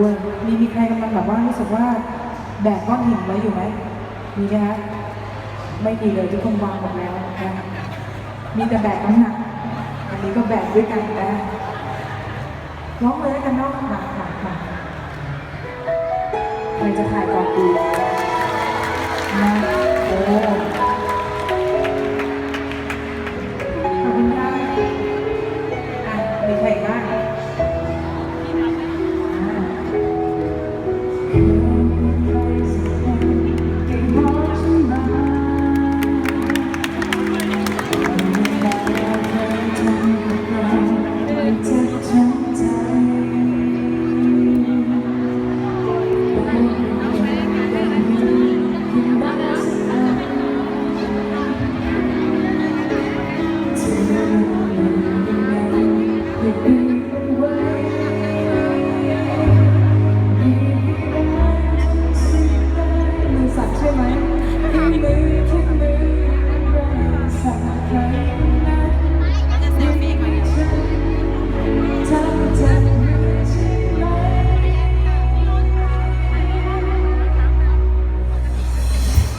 ้วย มีมีใครกำลังแบบว่ารู้สึกว่าแบกก้อนหินไว้อยู่ไหมมีไหมคะไม่มีเลยทุกคนวางหมดแล้วนะมีแต่แบกน้ำหนัก อันนี้ก็แบกด้วยกันนะร้องเลยแล้วกันเนาะหนักมาค่ะมาใครจะถ่ายก่อนดีนะ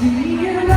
see you.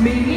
me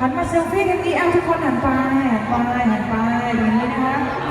หันมาเซลฟี่กันดีเอาทุกคนหันไปหันไปหันไปตรงนี้นะคะ